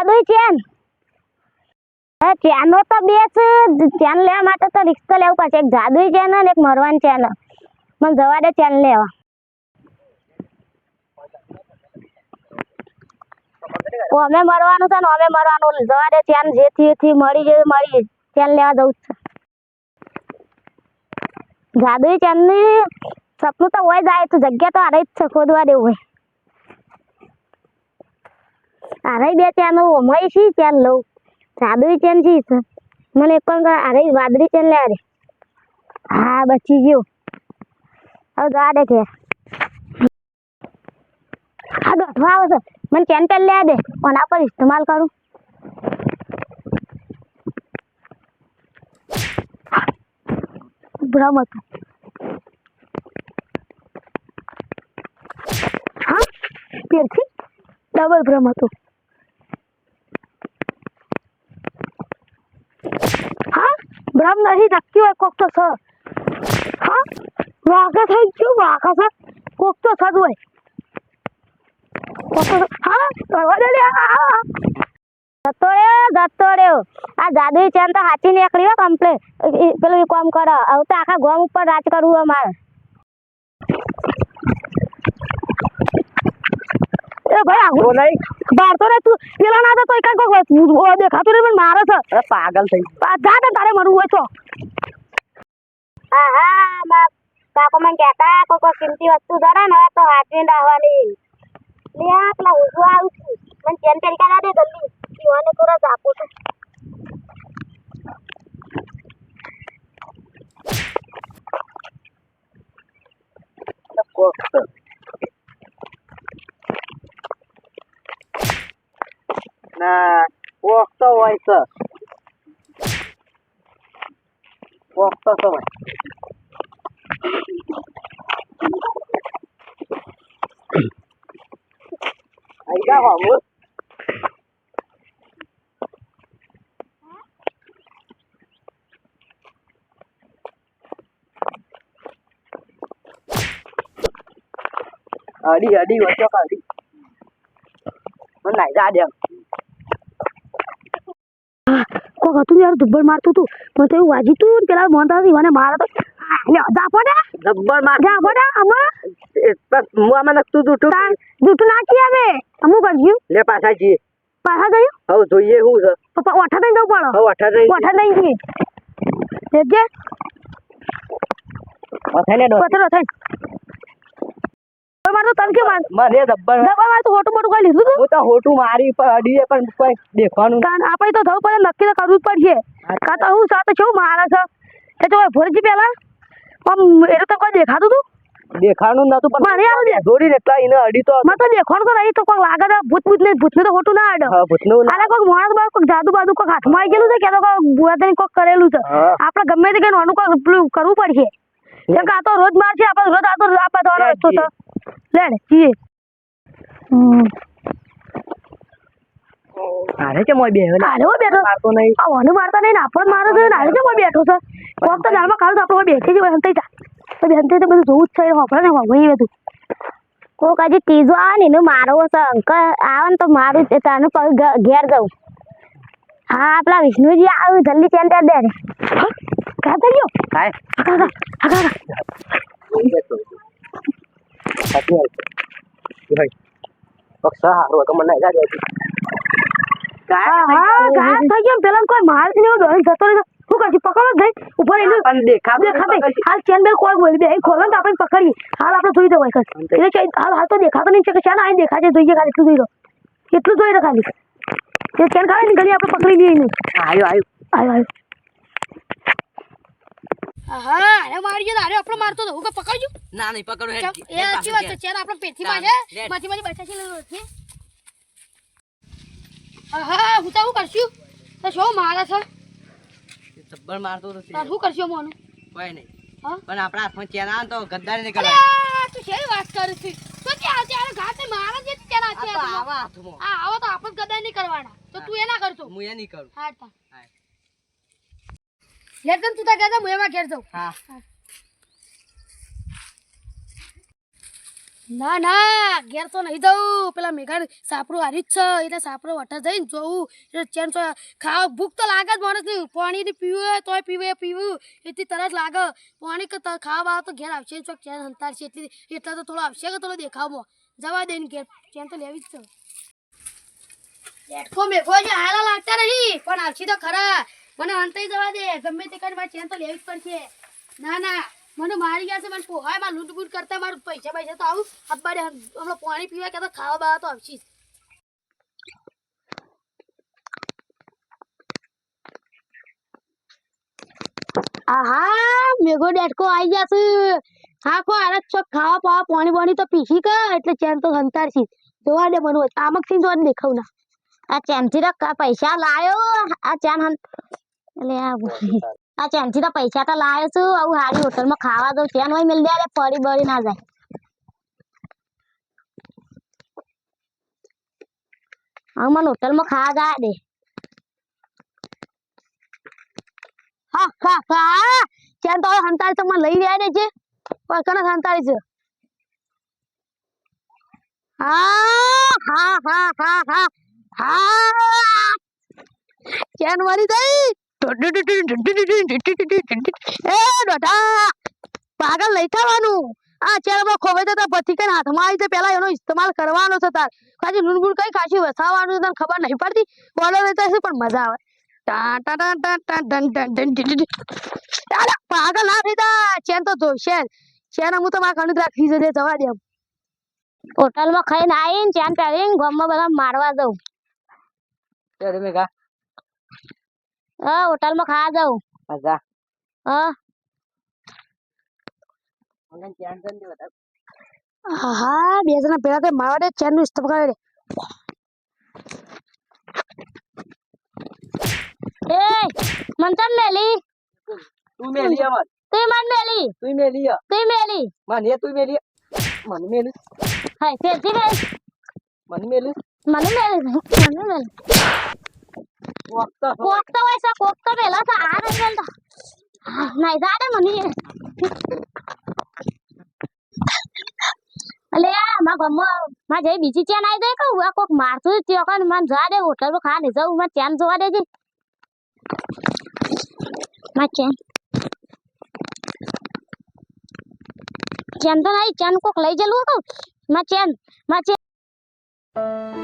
જાદુઈ ચેન. હે ચેનો તો બે છે ચેન લેવા માટે તો રિક્ષા લેવું પડશે. એક જાદુઈ ચેન અને એક મરવાની ચેન. મને જવા દે ચેન લેવા. અમે મરવાનું છે ને અમે મરવાનું. જવા દે ચેન, જેથી થી મળી જાય, મળી ચેન લેવા જવું છે. જાદુઈ ચેનની. સપનું તો હોય જાય તો જગ્યા તો આરે જ છે, ખોદવા દેવું હોય. આરે બે ચેન મય શી ચેન લઉં જાદુઈ ચેન છે? મને એક પણ આરે વાદળી ચેન લે આરે. હા, બચી ગયો. હવે જવા દે ઘેર. આ દોઠવા આવે છે મને ચેન પેન લે દે. કોના પર ઇસ્તેમાલ કરું. ભ્રમ હતો હા, પેરથી ડબલ ભ્રમ હતો. ભ્રમ નહીં, નક્કી હોય કોક તો છે. હા? વાઘા થઈ ગયું, વાઘા છે. કોક તો છે જ હોય. હા? કરવા દે. જતો રહ્યો જતો રહ્યો આ જાદુઈ ચેન તો હાચી નીકળી કમ્પ્લેટ પેલું કામ કરો. ભાઈ બહાર તો રે તું. પેલા ના તો કોઈ કાંઈ કોઈ દેખાતું નહીં પણ મારે છે. અરે પાગલ થઈ જા ને તારે મરવું હોય તો. હા હા મા કાકો મને કહેતા કોઈ કોઈ કિંમતી વસ્તુ ધરે ને તો હાથવીને રાખવાની લે આ પેલા ઉજવા આવું છું. મને ચેન પેન કાઢા દે જલ્દી. જીવાને થોડા જ આપું છું કોક છે. ના કોક તો હોય છે કોક તો છે ભાઈ આઈ જા બાબુ અડી અડી વચ્ચે કાઢી મને નાઈ જા દે કોક હતું યાર દુબ્બર મારતું હતું. પણ તો એવું વાજી તું પેલા મોહનદાસ ઈવાને મારે તો આ, લે જા પડે જબ્બરમાં જા પડે આમાં હું આમાં નખતું જૂઠું જૂઠું નાખી આવે અમુ કરજ્યું. લે પાછા જઈએ. પાછા ગયું હવે જોઈએ શું છે. પપ્પા ઓઠા થઈને જવું પડે. હવે ઓઠા થઈ ઓઠા થઈને જઈએ. દેખજે પથરો થઈને. મારે તો તને માર મને જબ્બર દવા મારતો હોટું મોટું કઈ લીધું હું તો હોટું મારી પર અડીએ પણ કોઈ દેખવાનું તાન આપણે તો થવું પડે નક્કી તો કરવું જ પડશે. કાં તો હું સાથે છું મારા છે. એ તો ભરજી પેલા આમ એટલે તો કોઈ દેખાતું તું? દેખાણું નતું પણ મારે આવું. જોડી એટલા એને અડી તો મને તો દેખાડું તો નહીં તો કોઈ લાગે તો ભૂત ભૂત ને ભૂતનું તો ખોટું ના આડે હા, ભૂતનું નું આને કોઈ માણસ બાર કોઈ જાદુ બાદુ કોઈક હાથમાં આવી ગયેલું છે કે તો કોઈ બુઆ કોઈ કરેલું છે. આપણે ગમે તે કઈ નાનું કોઈ કરવું પડશે. કેમ કે આ તો રોજ માર છે આપણે રોજ આ તો આપણે તો રસ્તો છે લેડ જીએ આરે કે મોય બેહો આરે ઓ બેઠો? મારતો નહીં. આ વાનું મારતા નહીં ને આપણને મારે છે આરે કે મોય બેઠો છે? કોક તો દાળમાં ખાવું તો આપણે બેઠી જ હોય હંતાઈ જા. તો હંતે તો બધું જોવું જ છે હોપડા ને હોપડી બધું. કોક આજે તીજો આવે ને એનું મારવો છે અંકલ આવે ને તો મારું જ તારે પગ ઘેર જવું. હા પેલા વિષ્ણુજી આવ્યું જલ્દી ચેન દે રે ક્યાં થઈ ગયો. કાંઈ? આગા આગા આગા સાચી વાત છે. ભાઈ પક્ષ હારું તો મને નાઈ જા હા હા થઈ ગયો પેલા કોઈ માર ને દોડી જતો રહ્યો શું કરશું પકડો ગઈ ઉપર એનું પણ દેખાતું દેખાતે હાલ ચેન બેલ કોઈ બોલી દે ખોલો તો આપણે પકડીએ હાલ આપણે જોઈ દો કઈ એટલે ચેન- હાલ હાલ તો દેખાતો નહીં છે કે શાના અહીં દેખાશે જોઈએ ખાલી એટલું જોઈ લો એટલું જોઈ લો ખાલી એ ચેન ખાલી ને ઘડી આપણે પકડી લઈએ આયો આયો આવ્યો આવ્યો હા અરે મારી અરે આપણે મારતો તો હું કે પકડજો. ના નહીં પકડો હેડ. એ સાચી વાત છે ચેન આપણે પેથીમાં છે માંથી માંથી બચાસી લેવો છે હા હું તો શું કરશું? તો શું મારે છે? જબ્બર મારતો તો તો શું કરશું મોનું કોઈ નહીં. પણ આપણા હાથમાં ચેન આવે તો ગદ્દારી નહીં અરે તું છે વાત કરે છે? તો ત્યાં ત્યારે ઘાતે મારા જે ચેન આ આવા હાથમાં. હા આવો તો આપણે ગદાય નહીં કરવાના. તો તું એ ના કરતો. હું એ નહીં કરું. હા હા. લેટ તું તા કહેતા હું એમાં ઘેર જાઉં. હા. ના ના ઘેર તો નહીં જવું પેલા મેઘાડ સાપરું હારી જ છે. એટલે સાપરો વટા જઈને જોવું એટલે ચેન છો ખાવ ભૂખ તો લાગે જ માણસ પાણી પીવું તોય પીવે પીવું. એટલી તરત લાગે. પાણી ત- ખાવા આવે તો ઘેર આવશે ચોક ચેન હંતાડશે એટલી એટલા તો થોડો આવશે કે થોડો દેખાવમાં જવા દે ને ઘેર. ચેન તો લેવી જ છે. લેટકો મેઘો જે હારા લાગતા નહીં. પણ આવશે તો ખરા. મને અંતે જવા દે. ગમે તે કરી, મારી ચેન તો લેવી જ પડશે. ના ના, મને મારી ગયા છે, મને પોહાયમાં લૂંટ કરતા મારું પૈસા પૈસા તો આવું. અબ્બાડે હમણાં પાણી પીવા કે તો ખાવા બાવા તો આવશે આહા, મેઘો ડેટકો આવી જશે હા, કો આરત ચોક ખાવા પાવા, પાણી પાણી તો પીસી કે એટલે ચેન તો સંતારશી. જોવા દે મને તામકથી જોવા દેખાવ ના આ ચેનથી ક- પૈસા લાયો. આ ચેન એટલે આ આ ચેનથી તો પૈસા તો લાયો છું. આવું હારી હોટલમાં ખાવા દઉં. ચેન હોય મિલ દે ફરી બળી ના જાય. હવે મને હોટલમાં ખાવા જા દે. હા હા હા. ચેન તો હવે સંતાડી તો મને લઈ જાય દે છે પણ કને સંતાડી છે હા હા હા હા હા. હા. ચેન મરી ગઈ. એ પાગલ લઈ થવાનું. આ ચેરમાં ખોવે તો પછી કઈ હાથમાં આવી તો પેલા એનો ઇસ્તેમાલ કરવાનો છે તાર. ખાલી લૂનબૂન કઈ ખાસી વસાવાનું છે તને ખબર નહીં પડતી? બોલો લેતા હશે પણ મજા આવે. પાગલ ના થઈ તા ચેન તો જોશે જ ચેન હું તો મારા ઘણું રાખી છે જવા દે હોટલમાં ખાઈને આવીને ચેન પહેરીને ગામમાં બધા મારવા દઉં મેં કા હા હોટલમાં ખાવા જાઉં. મજા હા ઓનલાઈન ચેન ચેન દે બતા હા બે જણા પેલા તો મારવા દે ચેનનું ઇસ્તેમાલ કરે એ મન તમ મેલી. તું મેલી અમર. તું મન મેલી. તું મેલી તું મેલી. મને તું મેલી મન મેલી. હાય ફેરથી મેલી. મન મેલી. મન મેલી મન મેલી. વખત કોક તો હોય છે કોક તો પેલા છે આ નહીં મેલતો નહીં જાડે મને અલે આ માં ગમો માં જઈ બીજી ચેન આવી જાય કહું આ કોક મારતું ત્યો કન મન જા દે હોટલમાં ખા ને જાઉં માં ચેન જોવા દેજે માં ચેન ચેન તો નહીં ચેન કોક લઈ જલું કહું માં ચેનમાં ચેન